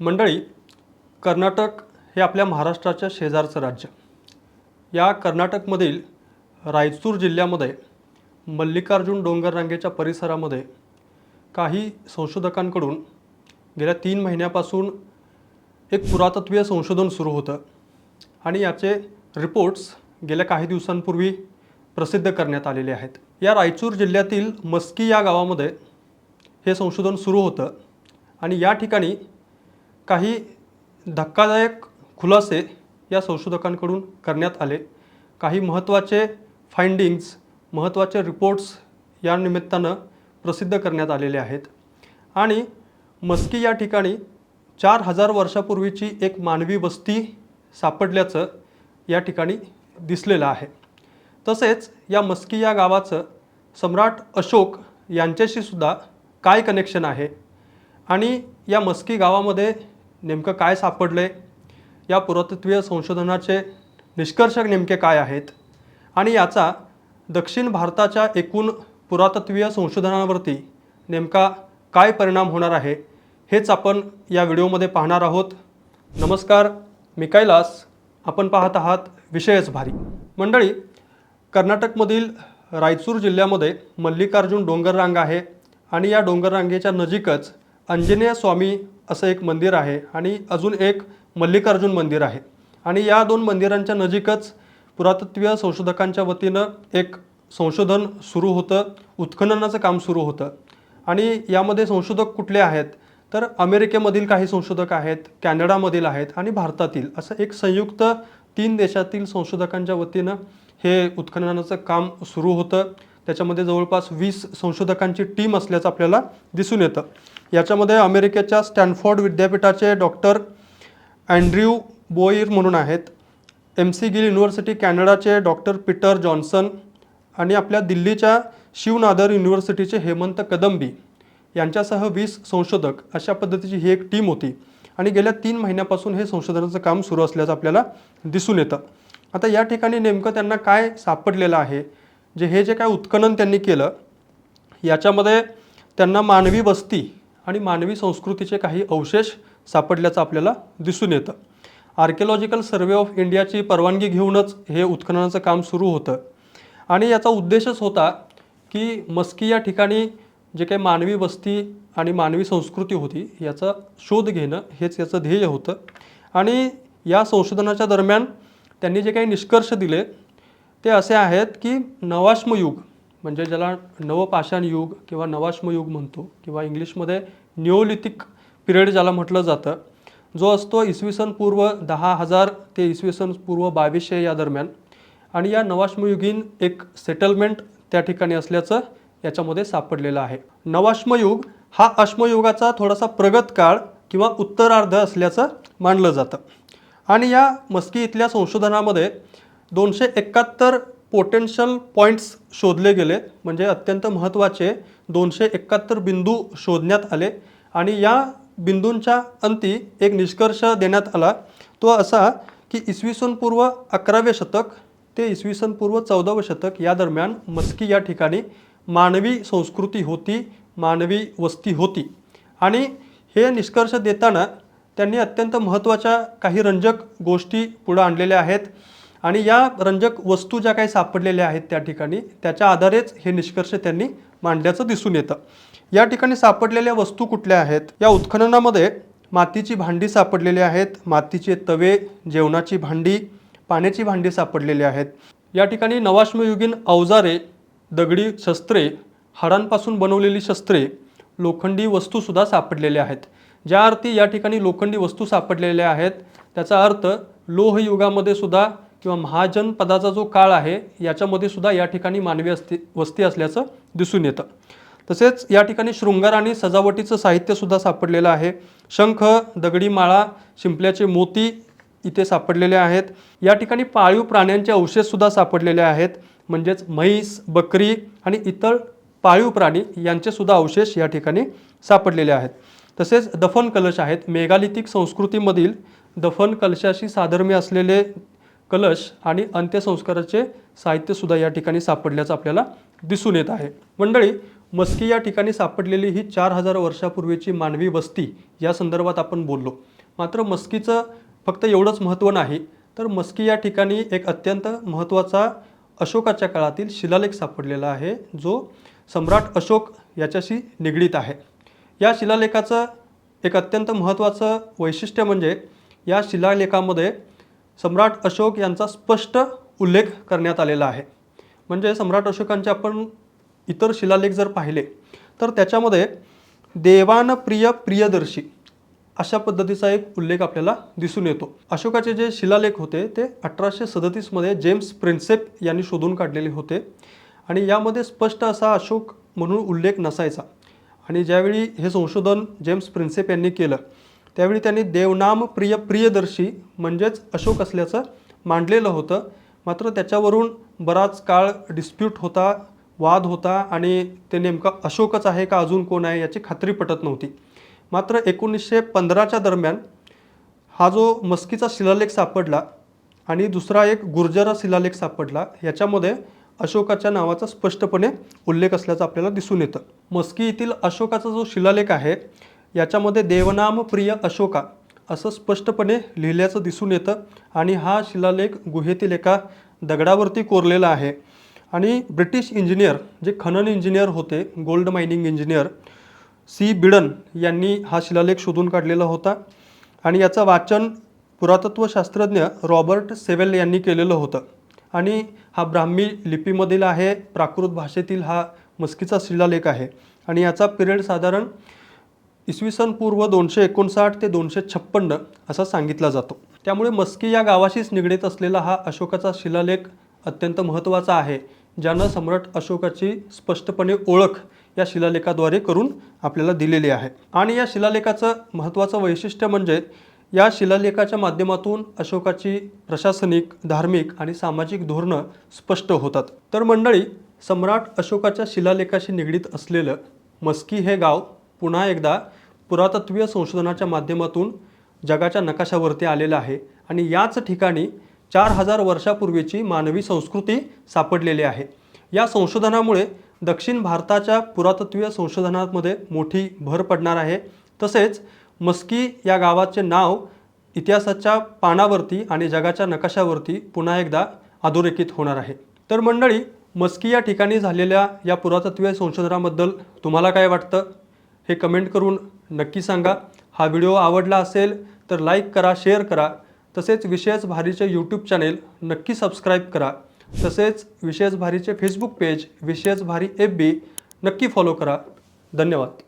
मंडळी कर्नाटक हे आपल्या महाराष्ट्राच्या शेजारचं राज्य. या कर्नाटकमधील रायचूर जिल्ह्यामध्ये मल्लिकार्जुन डोंगर रांगेच्या परिसरामध्ये काही संशोधकांकडून गेल्या तीन महिन्यापासून एक पुरातत्वीय संशोधन सुरू होतं आणि याचे रिपोर्ट्स गेल्या काही दिवसांपूर्वी प्रसिद्ध करण्यात आलेले आहेत. या रायचूर जिल्ह्यातील मस्की या गावामध्ये हे संशोधन सुरू होतं आणि या ठिकाणी काही धक्कादायक खुलासे या संशोधकांकडून करण्यात आले. काही महत्त्वाचे फाइंडिंग्स महत्त्वाचे रिपोर्ट्स या निमित्तानं प्रसिद्ध करण्यात आलेले आहेत. आणि मस्की या ठिकाणी चार हजार वर्षापूर्वीची एक मानवी वस्ती सापडल्याचं या ठिकाणी दिसलेलं आहे. तसेच या मस्की या गावाचं सम्राट अशोक यांच्याशी सुद्धा काय कनेक्शन आहे? आणि या मस्की गावामध्ये नेमकं काय सापडले? या पुरातत्वीय संशोधनाचे निष्कर्ष नेमके काय आहेत? आणि याचा दक्षिण भारताच्या एकूण पुरातत्वीय संशोधनावरती नेमका काय परिणाम होणार आहे हेच आपण या व्हिडिओमध्ये पाहणार आहोत. नमस्कार मी कैलास. आपण पाहत आहात विषयच भारी. मंडळी कर्नाटकमधील रायचूर जिल्ह्यामध्ये मल्लिकार्जुन डोंगररांग आहे आणि या डोंगररांगेच्या नजीकच अंजनेय स्वामी असं एक मंदिर आहे आणि अजून एक मल्लिकार्जुन मंदिर आहे. आणि या दोन मंदिरांच्या नजीकच पुरातत्वीय संशोधकांच्या वतीनं एक संशोधन सुरू होतं उत्खननाचं काम सुरू होतं. आणि यामध्ये संशोधक कुठले आहेत? तर अमेरिकेमधील काही संशोधक आहेत कॅनडामधील आहेत आणि भारतातील असं एक संयुक्त तीन देशातील संशोधकांच्या वतीनं हे उत्खननाचं काम सुरू होतं. त्याच्यामध्ये जवळपास वीस संशोधकांची टीम असल्याचं आपल्याला दिसून येतं. याच्यामध्ये अमेरिकेच्या स्टॅनफोर्ड विद्यापीठाचे डॉक्टर अँड्र्यू बोईर म्हणून आहेत. एम सी गिल युनिव्हर्सिटी कॅनडाचे डॉक्टर पीटर जॉन्सन आणि आपल्या दिल्लीच्या शिवनादर युनिव्हर्सिटीचे हेमंत कदंबी यांच्यासह वीस संशोधक अशा पद्धतीची ही एक टीम होती. आणि गेल्या तीन महिन्यापासून हे संशोधनाचं काम सुरू असल्याचं आपल्याला दिसून येतं. आता या ठिकाणी नेमकं त्यांना काय सापडलेलं आहे? जे हे जे काय उत्खनन त्यांनी केलं याच्यामध्ये त्यांना मानवी वस्ती आणि मानवी संस्कृतीचे काही अवशेष सापडल्याचं आपल्याला दिसून येतं. आर्किओलॉजिकल सर्वे ऑफ इंडियाची परवानगी घेऊनच हे उत्खननाचं काम सुरू होतं. आणि याचा उद्देशच होता की मस्की या ठिकाणी जे काही मानवी वस्ती आणि मानवी संस्कृती होती याचा शोध घेणं हेच याचं ध्येय होतं. आणि या संशोधनाच्या दरम्यान त्यांनी जे काही निष्कर्ष दिले ते असे आहेत की नवाश्मयुग म्हणजे ज्याला नवपाषाण युग किंवा नवाश्मयुग म्हणतो किंवा इंग्लिशमध्ये न्यूओलिथिक पिरियड ज्याला म्हटलं जातं जो असतो इसवी सन पूर्व दहा हजार ते इसवी सन पूर्व बावीसशे या दरम्यान. आणि या नवाश्मयुगीन एक सेटलमेंट त्या ठिकाणी असल्याचं याच्यामध्ये सापडलेलं आहे. नवाश्मयुग हा अश्मयुगाचा थोडासा प्रगत काळ किंवा उत्तरार्ध असल्याचं मानलं जातं. आणि या मस्की इथल्या संशोधनामध्ये दोनशे एकाहत्तर पोटेन्शियल पॉईंट्स शोधले गेले. म्हणजे अत्यंत महत्त्वाचे दोनशे एकाहत्तर बिंदू शोधण्यात आले. आणि या बिंदूंच्या अंती एक निष्कर्ष देण्यात आला. तो असा की इसवी सन पूर्व अकरावे शतक ते इसवी सन पूर्व चौदावं शतक या दरम्यान मस्की या ठिकाणी मानवी संस्कृती होती मानवी वस्ती होती. आणि हे निष्कर्ष देताना त्यांनी अत्यंत महत्त्वाच्या काही रंजक गोष्टी पुढं आणलेल्या आहेत. आणि या रंजक वस्तू ज्या काही सापडलेल्या आहेत त्या ठिकाणी त्याच्या आधारेच हे निष्कर्ष त्यांनी मांडल्याचं दिसून येतं. या ठिकाणी सापडलेल्या वस्तू कुठल्या आहेत? या उत्खननामध्ये मातीची भांडी सापडलेली आहेत मातीचे तवे जेवणाची भांडी पाण्याची भांडी सापडलेली आहेत. या ठिकाणी नवाश्मयुगीन अवजारे दगडी शस्त्रे हाडांपासून बनवलेली शस्त्रे लोखंडी वस्तूसुद्धा सापडलेल्या आहेत. ज्या अर्थी या ठिकाणी लोखंडी वस्तू सापडलेल्या आहेत त्याचा अर्थ लोहयुगामध्ये सुद्धा किंवा महाजन पदाचा जो काळ आहे याच्यामध्ये सुद्धा या ठिकाणी मानवी असती वस्ती असल्याचं दिसून येतं. तसेच या ठिकाणी शृंगार आणि सजावटीचं साहित्यसुद्धा सापडलेलं आहे. शंख दगडी माळा शिंपल्याचे मोती इथे सापडलेले आहेत. या ठिकाणी पाळीव प्राण्यांचे अवशेषसुद्धा सापडलेले आहेत. म्हणजेच म्हैस बकरी आणि इतर पाळीव प्राणी यांचेसुद्धा अवशेष या ठिकाणी सापडलेले आहेत. तसेच दफन कलश आहेत. मेगालिथिक संस्कृतीमधील दफन कलशाशी साधर्म्य असलेले कलश आणि अंत्यसंस्काराचे साहित्यसुद्धा या ठिकाणी सापडल्याचं आपल्याला दिसून येत आहे. मंडळी मस्की या ठिकाणी सापडलेली ही चार हजार वर्षापूर्वीची मानवी वस्ती या संदर्भात आपण बोललो. मात्र मस्कीचं फक्त एवढंच महत्त्व नाही तर मस्की या ठिकाणी एक अत्यंत महत्त्वाचा अशोकाच्या काळातील शिलालेख सापडलेला आहे जो सम्राट अशोक याच्याशी निगडीत आहे. या शिलालेखाचं एक अत्यंत महत्त्वाचं वैशिष्ट्य म्हणजे या शिलालेखामध्ये सम्राट अशोक यांचा स्पष्ट उल्लेख करण्यात आलेला आहे. म्हणजे सम्राट अशोकांचे आपण इतर शिलालेख जर पाहिले तर त्याच्यामध्ये देवानप्रिय प्रियदर्शी अशा पद्धतीचा एक उल्लेख आपल्याला दिसून येतो. अशोकाचे जे शिलालेख होते ते अठराशे सदतीसमध्ये जेम्स प्रिन्सेप यांनी शोधून काढलेले होते आणि यामध्ये स्पष्ट असा अशोक म्हणून उल्लेख नसायचा. आणि ज्यावेळी हे संशोधन जेम्स प्रिन्सेप यांनी केलं त्यावेळी त्यांनी देवनाम प्रिय प्रियदर्शी म्हणजेच अशोक असल्याचं मांडलेलं होतं. मात्र त्याच्यावरून बराच काळ डिस्प्यूट होता वाद होता आणि ते नेमकं अशोकच आहे का अजून कोण आहे याची खात्री पटत नव्हती. मात्र एकोणीसशे पंधराच्या दरम्यान हा जो मस्कीचा शिलालेख सापडला आणि दुसरा एक गुर्जरा शिलालेख सापडला याच्यामध्ये अशोकाच्या नावाचा स्पष्टपणे उल्लेख असल्याचं आपल्याला दिसून येतं. मस्की येथील अशोकाचा जो शिलालेख आहे याच्यामध्ये देवनाम प्रिय अशोका असं स्पष्टपणे लिहिल्याचं दिसून येतं आणि हा शिलालेख गुहेतील एका दगडावरती कोरलेला आहे. आणि ब्रिटिश इंजिनियर जे खनन इंजिनियर होते गोल्ड मायनिंग इंजिनियर सी. बिडन यांनी हा शिलालेख शोधून काढलेला होता. आणि याचं वाचन पुरातत्वशास्त्रज्ञ रॉबर्ट सेवेल यांनी केलेलं होतं. आणि हा ब्राह्मी लिपीमधील आहे प्राकृत भाषेतील हा मस्कीचा शिलालेख आहे. आणि याचा पिरियड साधारण इसवी सन पूर्व दोनशे एकोणसाठ ते दोनशे छप्पन्न असा सांगितला जातो. त्यामुळे मस्की या गावाशीच निगडीत असलेला हा अशोकाचा शिलालेख अत्यंत महत्त्वाचा आहे ज्यानं सम्राट अशोकाची स्पष्टपणे ओळख या शिलालेखाद्वारे करून आपल्याला दिलेली आहे. आणि या शिलालेखाचं महत्त्वाचं वैशिष्ट्य म्हणजे या शिलालेखाच्या माध्यमातून अशोकाची प्रशासनिक धार्मिक आणि सामाजिक धोरणं स्पष्ट होतात. तर मंडळी सम्राट अशोकाच्या शिलालेखाशी निगडीत असलेलं मस्की हे गाव पुन्हा एकदा पुरातत्वीय संशोधनाच्या माध्यमातून जगाच्या नकाशावरती आलेलं आहे आणि याच ठिकाणी चार हजार वर्षापूर्वीची मानवी संस्कृती सापडलेली आहे. या संशोधनामुळे दक्षिण भारताच्या पुरातत्वीय संशोधनामध्ये मोठी भर पडणार आहे. तसेच मस्की या गावाचे नाव इतिहासाच्या पानावरती आणि जगाच्या नकाशावरती पुन्हा एकदा अधोरेखित होणार आहे. तर मंडळी मस्की या ठिकाणी झालेल्या या पुरातत्वीय संशोधनाबद्दल तुम्हाला काय वाटतं? हे कमेंट करून नक्की सांगा. हा व्हिडिओ आवडला असेल तर लाईक करा शेअर करा. तसेच विशेष भारीचे यूट्यूब चॅनेल नक्की सबस्क्राईब करा. तसेच विशेष भारीचे फेसबुक पेज विशेष भारी एफ बी नक्की फॉलो करा. धन्यवाद.